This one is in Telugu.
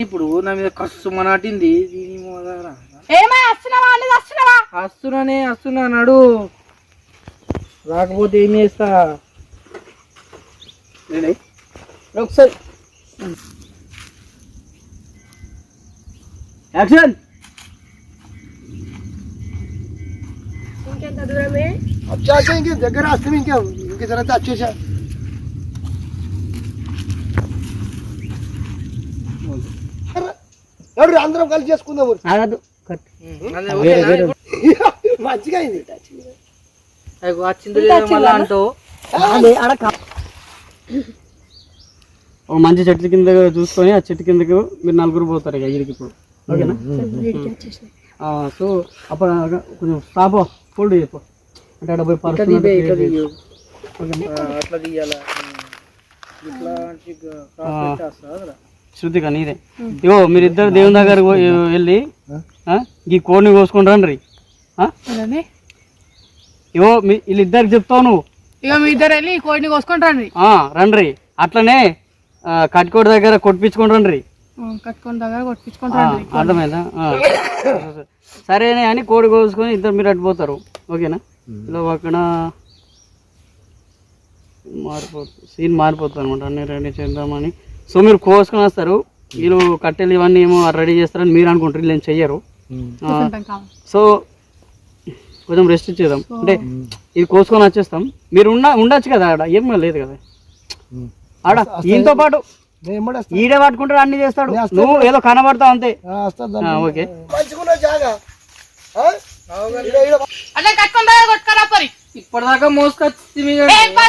ఇప్పుడు నా మీద కస్సు మనాటింది దీని మోదరా వస్తున్నానే నడు. రాకపోతే ఏం చేస్తా? నేనే ఒకసారి యాక్షన్ ఇంకెంత దూరమే వచ్చాక ఇంక దగ్గర వస్తే ఇంకా ఇంక తర్వాత వచ్చేసా ఎవరు అందరం కలిసి చేసుకుందాం ఆగదు మంచిగా అయింది వచ్చింది లేదో ఓ మంచి చెట్ల కింద చూసుకొని ఆ చెట్టు కిందకు మీరు నలుగురు పోతారు ఇక ఇడికి ఇప్పుడు. ఓకేనా? ఆ, సో అప్పుడు కొంచెం స్టాప్ ఫోల్డ్ చెప్పు అంటే అక్కడ పోయి పర్సనల్ అట్లా తీయాలా? ఇట్లా అంటే ఇక cross పెట్టేస్తా శృతిక నీదే. ఇగో మీరిద్దరు దేవుని దగ్గర వెళ్ళి ఆ, ఈ కోడిని కోసుకొని రండి. ఇగో మీ వీళ్ళిద్దరికి చెప్తావు నువ్వు. ఇక మీ ఇద్దరు వెళ్ళి ఈ కోడిని కోసుకొని రండి. ఆ, రండ్రి అట్లనే ఆ, కట్కోడి దగ్గర ఉం, కట్టుకొని దగ్గర అర్థమైందా. సరేనే అని కోడి కోసుకొని ఇద్దరు మీరు అటు పోతారు. ఓకేనా? ఇలా అక్కడ మారిపోతుంది సీన్ మారిపోతుంది అనమాట అన్ని రెడీ చేద్దామని. సో మీరు కోసుకొని వస్తారు. మీరు కట్టెలు ఇవన్నీ ఏమో రెడీ చేస్తారని మీరు అనుకుంటారు. వీళ్ళు ఏం చెయ్యరు. సో కొంచెం రెస్ట్ ఇచ్చేద్దాం. అంటే ఇది కోసుకొని వచ్చేస్తాం. మీరు ఉన్న ఉండొచ్చు కదా ఆడ. ఏం లేదు కదా. ఆడ ఈయనతో పాటు. ఈడే పట్టుకుంటాడు అన్ని చేస్తాడు. నువ్వు ఏదో కనబడతావు అంతే. ఓకే. ఇప్పటిదాకా మోసుకొచ్చి